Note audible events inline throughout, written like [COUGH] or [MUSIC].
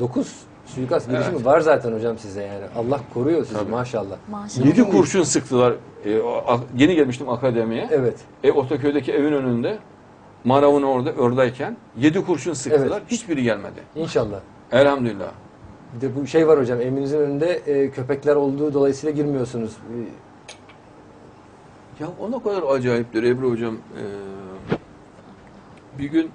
9 suikast girişimi Evet. var zaten hocam size yani. Allah koruyor sizi Tabii. maşallah. Maşallah. Yedi kurşun sıktılar. E, o- a- yeni gelmiştim akademiye. Evet. E, Ortaköy'deki evin önünde Marav'ın orada oradayken yedi kurşun sıktılar. Evet. Hiçbiri gelmedi. İnşallah. Elhamdülillah. Bir de bu şey var hocam evinizin önünde e, köpekler olduğu dolayısıyla girmiyorsunuz. E, Ya o ne kadar acayiptir Ebru Hocam. Ee, bir gün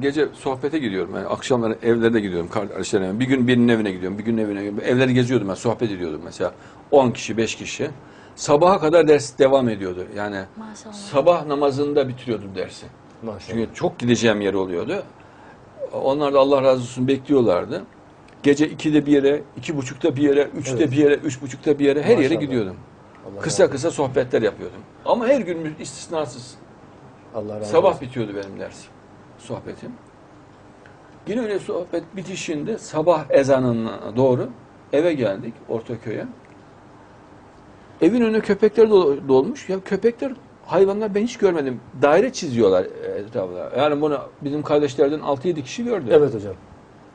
gece sohbete gidiyorum. Yani akşamları evlere gidiyorum kardeşlerim. Bir gün birinin evine gidiyorum, bir gün evine gidiyorum. Evleri geziyordum ben, sohbet ediyordum mesela. 10 kişi, 5 kişi. Sabaha kadar ders devam ediyordu. Yani Maşallah. sabah namazında bitiriyordum dersi. maşallah. Çünkü çok gideceğim yer oluyordu. Onlar da Allah razı olsun bekliyorlardı. Gece 2'de bir yere, iki buçukta bir yere, üçte Evet. bir yere, üç buçukta bir yere her yere Maşallah. gidiyordum. Allah Kısa razı kısa sohbetler yapıyordum. Ama her gün istisnasız. Allah razı Sabah olsun. bitiyordu benim dersim, sohbetim. Yine öyle sohbet bitişinde sabah ezanına doğru eve geldik Ortaköy'e. Evin önüne köpekler dol- dolmuş. Ya köpekler, hayvanlar ben hiç görmedim. Daire çiziyorlar etrafına. Yani bunu bizim kardeşlerden 6-7 kişi gördü. Evet hocam.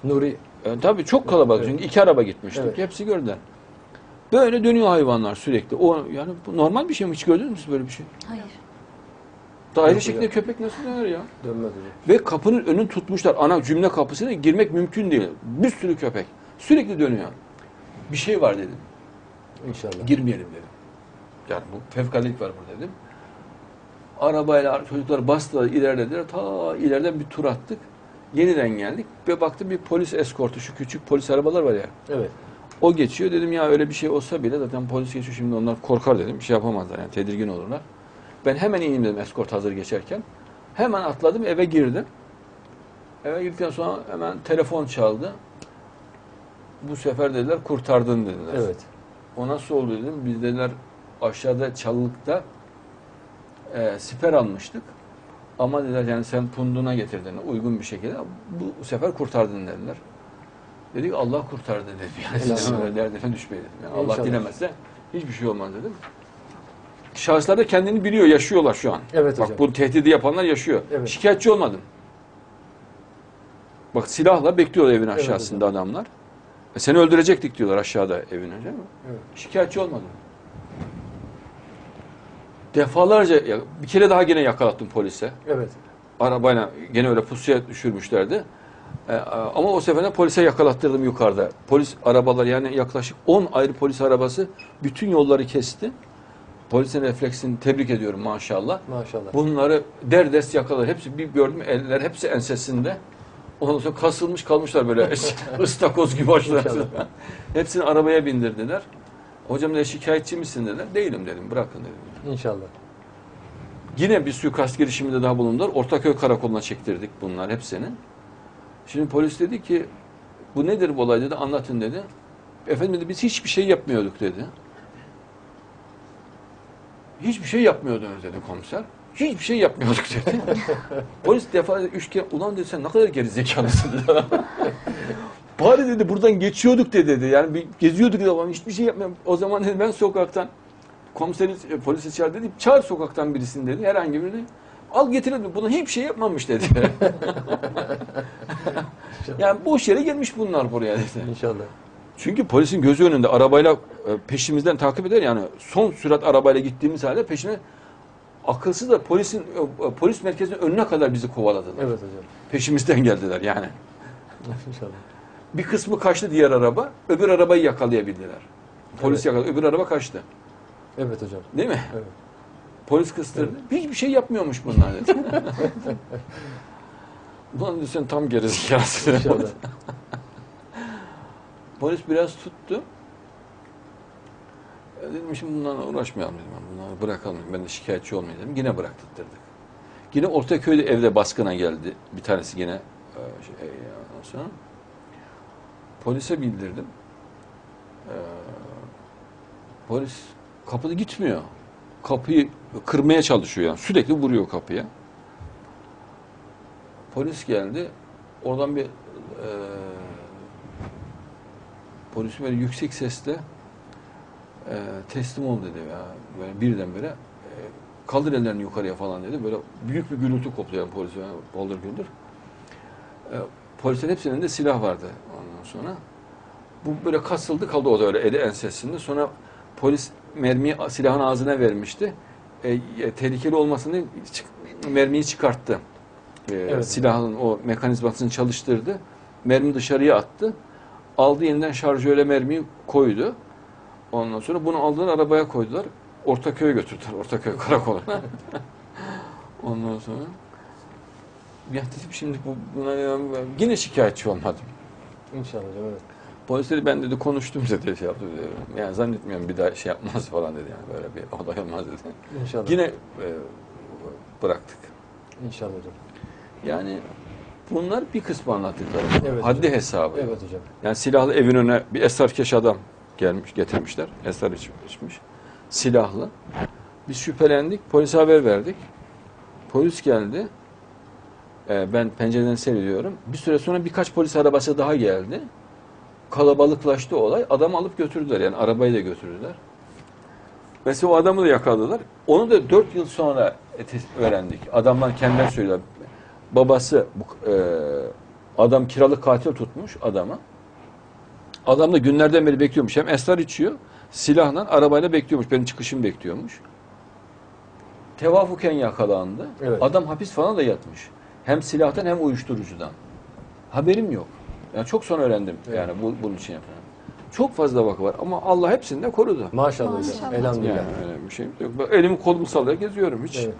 Nuri Yani tabii çok kalabalık Evet. çünkü iki araba gitmiştik. Evet. Hepsi gördüler. Böyle dönüyor hayvanlar sürekli. O yani bu normal bir şey mi? Hiç gördünüz mü böyle bir şey? Hayır. Daire şeklinde köpek nasıl döner ya? dönmez hocam. Ve kapının önünü tutmuşlar. Ana cümle kapısına girmek mümkün değil. Bir sürü köpek. Sürekli dönüyor. Bir şey var dedim. İnşallah. Girmeyelim dedim. Yani bu fevkaladelik var burada dedim. Arabayla çocuklar bastılar, ilerlediler. Ta ileriden bir tur attık. Yeniden geldik ve baktım bir polis eskortu, şu küçük polis arabalar var ya. Evet. O geçiyor dedim ya öyle bir şey olsa bile zaten polis geçiyor şimdi onlar korkar dedim. Bir şey yapamazlar yani tedirgin olurlar. Ben hemen ineyim dedim eskort hazır geçerken. Hemen atladım eve girdim. Eve girdikten sonra hemen telefon çaldı. Bu sefer dediler kurtardın dediler. Evet. O nasıl oldu dedim. Biz dediler aşağıda çalılıkta e, siper almıştık. Ama dediler yani sen punduna getirdin uygun bir şekilde. Bu sefer kurtardın dediler. Dedik Allah kurtardı dedi. Yani derdine düşmeyin dedim. Yani Allah dilemezse hiçbir şey olmaz dedim. Şahıslar da kendini biliyor, yaşıyorlar şu an. Evet Bak hocam. bu tehdidi yapanlar yaşıyor. Evet. Şikayetçi olmadım. Bak silahla bekliyor evin aşağısında adamlar. E, seni öldürecektik diyorlar aşağıda evin önce mi? Evet. Şikayetçi olmadım. Defalarca ya- bir kere daha gene yakalattım polise. Evet. Arabayla gene öyle pusuya düşürmüşlerdi. E, ama o sefer de polise yakalattırdım yukarıda. Polis arabalar yani yaklaşık 10 ayrı polis arabası bütün yolları kesti. Polisin refleksini tebrik ediyorum maşallah. Maşallah. Bunları derdest yakalar. Hepsi bir gördüm eller hepsi ensesinde. Ondan sonra kasılmış kalmışlar böyle [LAUGHS] [LAUGHS] ıstakoz gibi başlar. [LAUGHS] Hepsini arabaya bindirdiler. Hocam dedi şikayetçi misin dediler. Değilim dedim bırakın dedim. İnşallah. Yine bir suikast girişiminde daha bulundular. Ortaköy karakoluna çektirdik bunlar hepsini. Şimdi polis dedi ki bu nedir bu olay dedi anlatın dedi. Efendim dedi biz hiçbir şey yapmıyorduk dedi. Hiçbir şey yapmıyordunuz dedi komiser. Hiçbir şey yapmıyorduk dedi. [LAUGHS] polis defa üç kere ulan dedi sen ne kadar gerizekalısın dedi. adam. [LAUGHS] Bari dedi buradan geçiyorduk dedi dedi. Yani bir geziyorduk dedi ama hiçbir şey yapmıyorum. O zaman dedi ben sokaktan komiseri e, polisi çağır dedi. Çağır sokaktan birisini dedi. Herhangi birini. Al getirelim. Buna hiçbir şey yapmamış dedi. [LAUGHS] yani boş yere gelmiş bunlar buraya dedi. İnşallah. Çünkü polisin gözü önünde arabayla e, peşimizden takip eder yani son sürat arabayla gittiğimiz halde peşine akılsız da polisin e, polis merkezinin önüne kadar bizi kovaladılar. Evet hocam. Peşimizden geldiler yani. İnşallah. Bir kısmı kaçtı diğer araba, öbür arabayı yakalayabildiler. Polis Evet. yakaladı, öbür araba kaçtı. Evet hocam. Değil mi? Evet. Polis kıstırdı. Hiçbir şey yapmıyormuş bunlar dedi. [LAUGHS] Ulan sen tam gerizekalısın. İnşallah. Polis biraz tuttu. Dedim şimdi bunlarla uğraşmayalım dedim. Bunları bırakalım dedim. Ben de şikayetçi olmayayım dedim. Yine bıraktırdık. Yine Ortaköy'de evde baskına geldi. Bir tanesi yine e, şey, ondan sonra. Polise bildirdim. Ee, polis kapıda gitmiyor. Kapıyı kırmaya çalışıyor yani. Sürekli vuruyor kapıya. Polis geldi. Oradan bir e, polis böyle yüksek sesle e, teslim ol dedi ya. Böyle birdenbire e, kaldır ellerini yukarıya falan dedi. Böyle büyük bir gürültü koptu yani polis. Yani, baldır güldür. E, polisin hepsinin de silah vardı. Ondan sonra. Bu böyle kasıldı kaldı o da öyle eli ensesinde. Sonra polis mermiyi silahın ağzına vermişti. E, e, tehlikeli olmasını çık- mermiyi çıkarttı. E, Evet. Silahın o mekanizmasını çalıştırdı. Mermi dışarıya attı. Aldı yeniden şarjöre mermiyi koydu. Ondan sonra bunu aldılar arabaya koydular. Ortaköy'e götürdüler. [LAUGHS] Ortaköy karakoluna. [LAUGHS] Ondan sonra ya dedim şimdi bu, buna yine şikayetçi olmadım. İnşallah evet. Polis dedi ben dedi konuştum dedi şey yaptı dedi. Yani zannetmiyorum bir daha şey yapmaz falan dedi yani böyle bir olay olmaz dedi. İnşallah. Yine e, bıraktık. İnşallah hocam. Yani bunlar bir kısmı anlattıklarım. Evet Haddi hocam. hesabı. Evet hocam. Yani silahlı evin önüne bir esrarkeş adam gelmiş, getirmişler. Esrar iç- içmiş. Silahlı. Biz şüphelendik. Polise haber verdik. Polis geldi. Ee, ben pencereden seyrediyorum. Bir süre sonra birkaç polis arabası daha geldi. Kalabalıklaştı olay. Adamı alıp götürdüler. Yani arabayı da götürdüler. Mesela o adamı da yakaladılar. Onu da dört yıl sonra öğrendik. Adamlar kendileri söylüyor. Babası bu, e, adam kiralık katil tutmuş adamı. Adam da günlerden beri bekliyormuş. Hem esrar içiyor, silahla arabayla bekliyormuş. Benim çıkışımı bekliyormuş. Tevafuken yakalandı. Evet. Adam hapis falan da yatmış. Hem silahtan hem uyuşturucudan. Haberim yok. Yani çok sonra öğrendim Evet. yani bu, bunun için yapılan. Çok fazla vaka var ama Allah hepsini de korudu. Maşallah. Maşallah. Elhamdülillah. Yani öyle bir şey yok. Ben elimi kolumu sallayarak geziyorum hiç. Evet.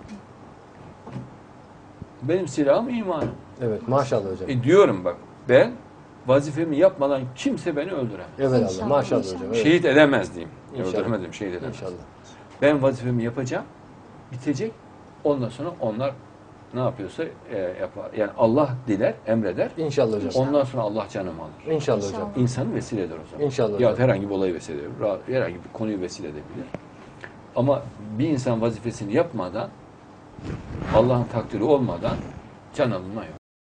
Benim silahım imanım. Evet. Maşallah hocam. E diyorum bak ben vazifemi yapmadan kimse beni öldüremez. Evet Allah. İnşallah, Maşallah inşallah. hocam. Evet. Şehit edemez diyeyim. İnşallah. Öldüremedim, şehit edemez. İnşallah. Ben vazifemi yapacağım, bitecek. Ondan sonra onlar ne yapıyorsa e, yapar. Yani Allah diler, emreder. İnşallah hocam. Ondan sonra Allah canımı alır. İnşallah hocam. İnşallah. İnsanı vesile eder o zaman. İnşallah Ya hocam. herhangi bir olayı vesile eder. Herhangi bir konuyu vesile edebilir. Ama bir insan vazifesini yapmadan, Allah'ın takdiri olmadan can alınma yok.